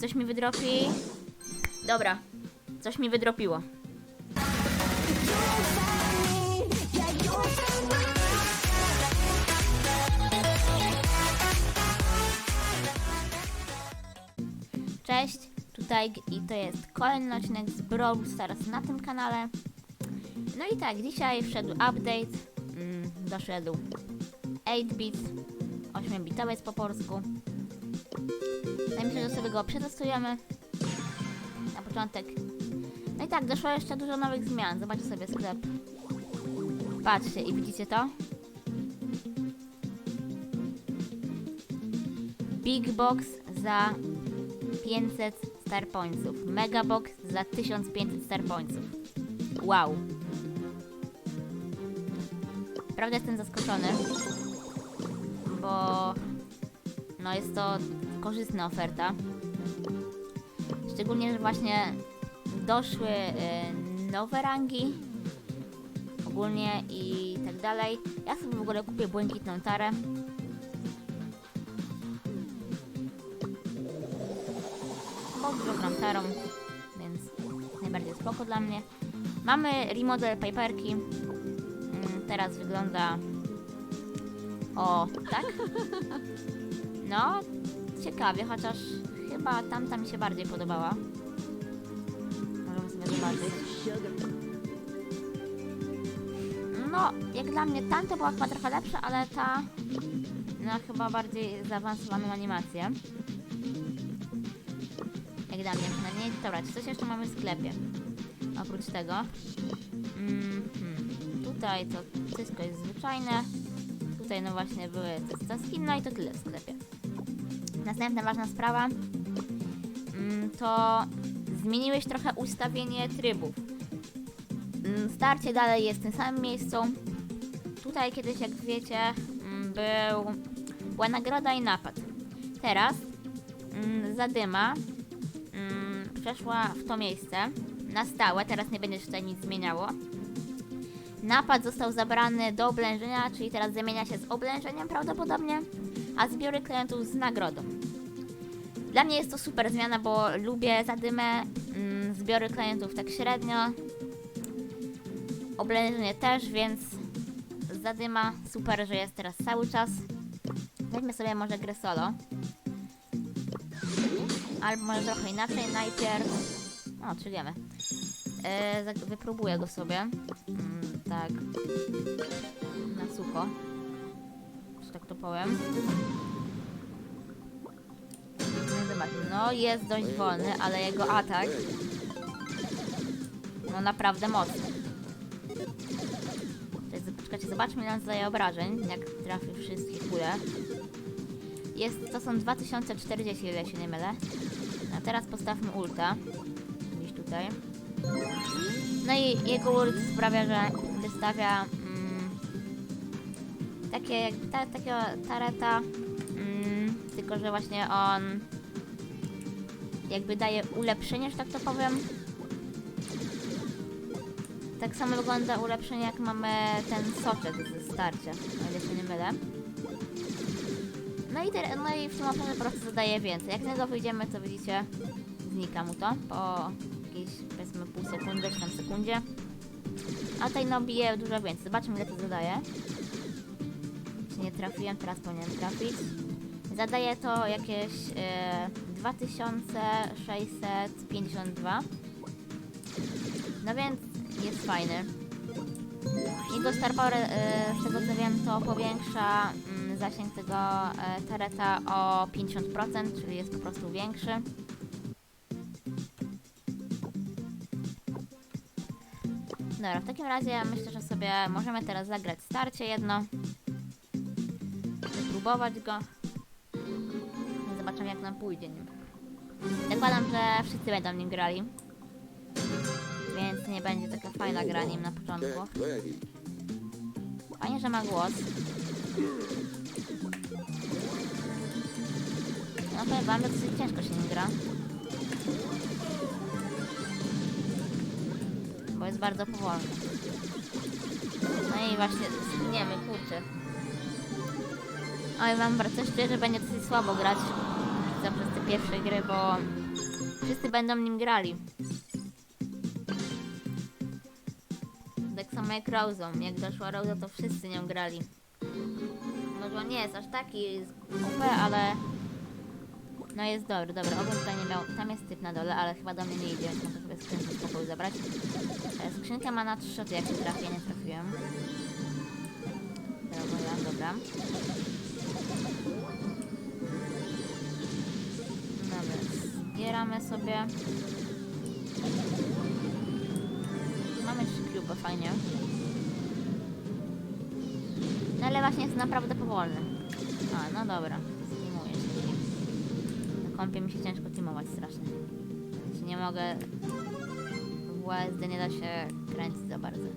Coś mi wydropi? Dobra, coś mi wydropiło. Cześć, tutaj i to jest kolejny odcinek z Brawl Stars na tym kanale. No i tak, dzisiaj wszedł update, mm, doszedł 8-bit, 8-bitowiec po polsku. I myślę, że sobie go przetestujemy na początek. No i tak, doszło jeszcze dużo nowych zmian. Zobaczcie sobie sklep. Patrzcie i widzicie to? Big Box za 500 Star Pointsów. Mega Box za 1500 Star Pointsów. Wow. Prawda jestem zaskoczony, bo no jest to korzystna oferta. Szczególnie, że właśnie doszły y, nowe rangi ogólnie i tak dalej. Ja sobie w ogóle kupię błękitną tarę. Dużo gram tarą, więc najbardziej spoko dla mnie. Mamy remodel Piperki. Mm, Teraz wygląda o tak. No, ciekawie, chociaż chyba tamta mi się bardziej podobała. Możemy sobie zobaczyć. No, jak dla mnie tamta była chyba trochę lepsza, ale ta no chyba bardziej zaawansowaną animację. Jak dla mnie przynajmniej. Dobra, czy coś jeszcze mamy w sklepie? Oprócz tego. Mhm. Tutaj to wszystko jest zwyczajne. Tutaj no właśnie były te no i to tyle w sklepie. Następna ważna sprawa mm, to zmieniłeś trochę ustawienie trybów. Mm, Starcie dalej jest w tym samym miejscu. Tutaj kiedyś, jak wiecie, mm, był, była nagroda i napad. Teraz zadyma przeszła w to miejsce na stałe, teraz nie będzie się tutaj nic zmieniało. Napad został zabrany do oblężenia, czyli teraz zamienia się z oblężeniem prawdopodobnie, a zbiory klientów z nagrodą. Dla mnie jest to super zmiana, bo lubię zadymę, mm, zbiory klientów tak średnio, oblężenie też, więc zadyma super, że jest teraz cały czas. Weźmy sobie może grę solo. Albo może trochę inaczej, najpierw... O, czy wiemy. E, za- wypróbuję go sobie. Mm, tak. Na sucho. Że tak to powiem. No jest dość wolny, ale jego atak no naprawdę mocny. Tutaj, z- Poczekajcie, zobaczmy ile on zadaje obrażeń, jak trafi wszystkie kule. Jest, to są 2040, ile się nie mylę. A teraz postawmy ulta. Gdzieś tutaj. No i jego ult sprawia, że wystawia mm, takie jakby ta, takiego tareta, mm, tylko że właśnie on jakby daje ulepszenie, że tak to powiem. Tak samo wygląda ulepszenie jak mamy ten soczek ze starcia, o ile się nie mylę. No i, te, no i w tym obszarze po prostu zadaje więcej. Jak z niego wyjdziemy, to widzicie, znika mu to po jakiejś powiedzmy pół sekundy czy tam sekundzie. A tej no bije dużo więcej. Zobaczmy ile to zadaje. Czy nie trafiłem, teraz powinienem trafić. Zadaje to jakieś e, 2652. No więc jest fajny. Jego Star Power, e, z tego co wiem, to powiększa mm, zasięg tego e, tareta o 50%, czyli jest po prostu większy. Dobra, w takim razie myślę, że sobie możemy teraz zagrać starcie jedno. Spróbować go. Jak nam pójdzie nim. Zakładam, że wszyscy będą nim grali. Więc nie będzie taka fajna gra nim na początku. Fajnie, że ma głos. No powiem wam, że dosyć ciężko się nim gra. Bo jest bardzo powolny. No i właśnie zginiemy, kurczę. Oj, mam bardzo że będzie dosyć słabo grać za przez te pierwsze gry, bo Wszyscy będą nim grali. Tak samo jak Rose'ą. Jak doszła Rose'a, to wszyscy nią grali. Może on nie jest aż taki OP, ale... No jest dobry, dobra, obok tutaj nie miał... Tam jest typ na dole, ale chyba do mnie nie idzie, więc muszę sobie skrzynkę z pokoju zabrać. E, Skrzynka ma na trzy szoty, jak się trafię, nie trafiłem. Dobra, dobra. Dobra, zbieramy sobie. Mamy trzy kluby, fajnie. No ale właśnie jest naprawdę powolny. A, no dobra. Steamuję się. Na kompie mi się ciężko teamować strasznie. Znaczy nie mogę... W USD nie da się kręcić za bardzo.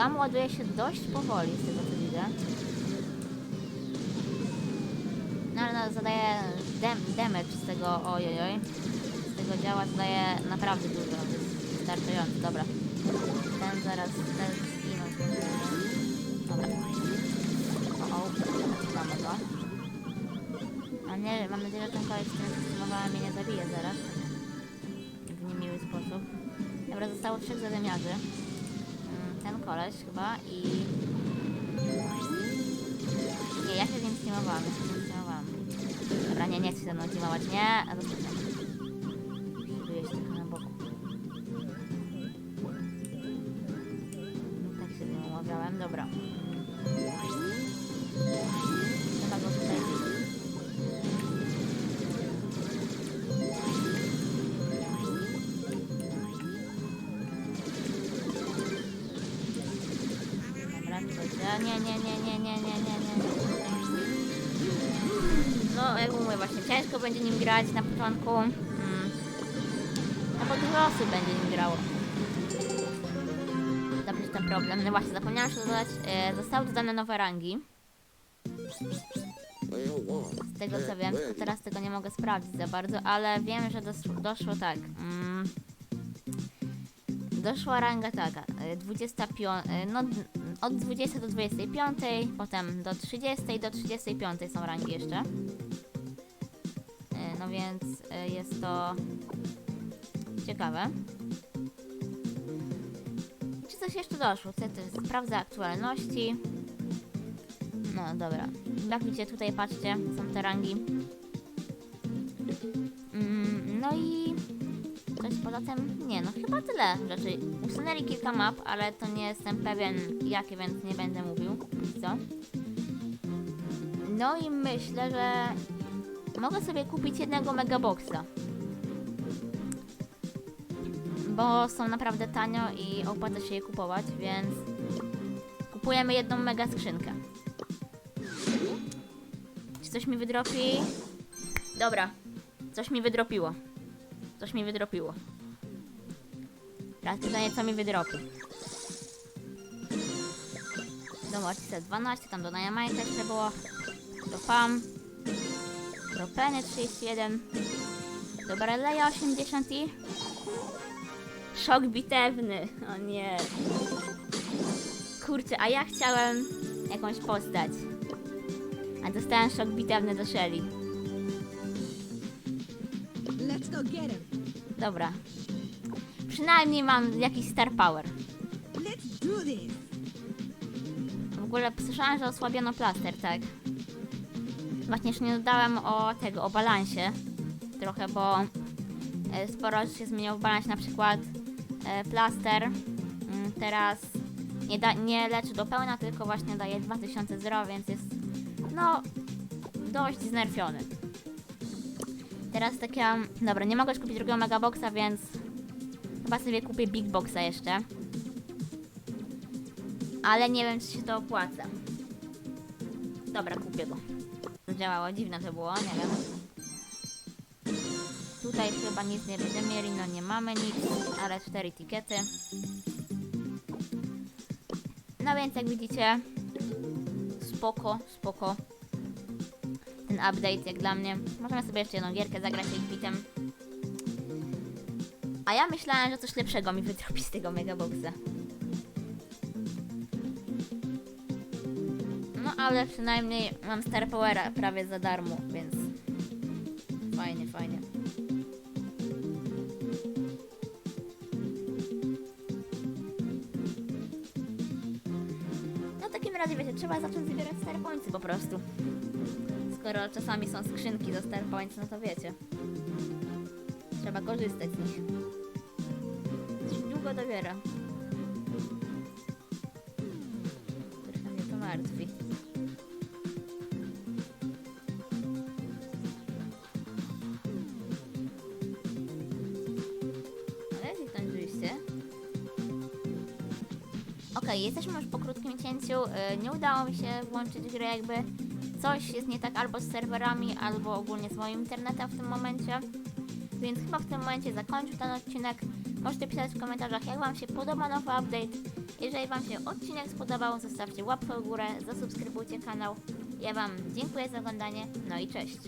Gam ładuje się dość powoli z tego co widzę. No ale no, zadaje dam damage z tego ojojoj. Z tego działa zadaje naprawdę dużo, jest wystarczający, dobra. Ten zaraz też zginąć może. Dobra. O, o, mamy go. A nie, mam nadzieję, że ten koleś, z którym się streamowałem, mnie nie zabije zaraz. W niemiły sposób. Dobra, zostało trzech zadymiarzy. Ten koleś chyba i... Nie, ja się z nim streamowałam, ja się z nim streamowałam. Dobra, nie, nie chcę ze mną teamować, nie, a zostawiam. Czuję się tylko na boku. Tak się z nim umawiałem, dobra. Nie, nie, nie, nie, nie, nie, nie. No, jak mówię właśnie, ciężko będzie nim grać na początku. Mm. No bo dużo osób będzie nim grało. To jest ten problem. No właśnie, zapomniałam się dodać. E, zostały dodane nowe rangi. Z tego co wiem, tylko teraz tego nie mogę sprawdzić za bardzo, ale wiem, że doszło, doszło tak. Mm, doszła ranga taka, e, 25, e, no od 20 do 25, potem do 30 do 35 są rangi jeszcze. E, No więc jest to ciekawe. Czy coś jeszcze doszło? Co to Sprawdzę aktualności. No dobra. Jak widzicie tutaj patrzcie, są te rangi. Mm, no i poza tym, nie no, chyba tyle rzeczy. Usunęli kilka map, ale to nie jestem pewien jakie, więc nie będę mówił. Co? No i myślę, że mogę sobie kupić jednego megaboxa. Bo są naprawdę tanio i opłaca się je kupować, więc kupujemy jedną mega skrzynkę. Czy coś mi wydropi? Dobra, coś mi wydropiło. Coś mi wydropiło. Teraz pytanie, co mi wydropi. Zobaczcie, 12, tam do Dynamite jeszcze było. Do PAM. Do Penny 31. Do Bareleya 80 i... Szok bitewny. O nie. Kurczę, a ja chciałem jakąś postać. A dostałem szok bitewny do Shelly. Dobra. Przynajmniej mam jakiś star power. W ogóle słyszałam, że osłabiono plaster, tak? Właśnie jeszcze nie dodałem o tego, o balansie. Trochę, bo e, sporo się zmieniło w balansie, na przykład e, plaster mm, teraz nie, da, nie leczy do pełna, tylko właśnie daje 2000 zdrowia, więc jest no dość znerfiony. Teraz taka, dobra, nie mogę już kupić drugiego megaboxa, więc chyba sobie kupię big boxa jeszcze. Ale nie wiem, czy się to opłaca. Dobra, kupię go. Zadziałało, dziwne to było, nie wiem. Tutaj chyba nic nie będziemy mieli, no nie mamy nic, ale cztery tikety. No więc jak widzicie, spoko, spoko. Ten update jak dla mnie. Możemy sobie jeszcze jedną gierkę zagrać jak bitem. A ja myślałem, że coś lepszego mi wytropi z tego megaboxa. No ale przynajmniej mam Star Powera prawie za darmo, więc fajnie, fajnie. No w takim razie wiecie, trzeba zacząć zbierać Star Pointsy po prostu. Skoro czasami są skrzynki za Star Points, no to wiecie. Trzeba korzystać z nich. Długo dobiera. Trochę mnie to martwi. Ale kliknąć oczywiście. Okej, jesteśmy już po krótkim cięciu. y, Nie udało mi się włączyć gry jakby. Coś jest nie tak albo z serwerami, albo ogólnie z moim internetem w tym momencie. Więc chyba w tym momencie zakończę ten odcinek. Możecie pisać w komentarzach, jak Wam się podoba nowy update. Jeżeli Wam się odcinek spodobał, zostawcie łapkę w górę, zasubskrybujcie kanał. Ja Wam dziękuję za oglądanie, no i cześć.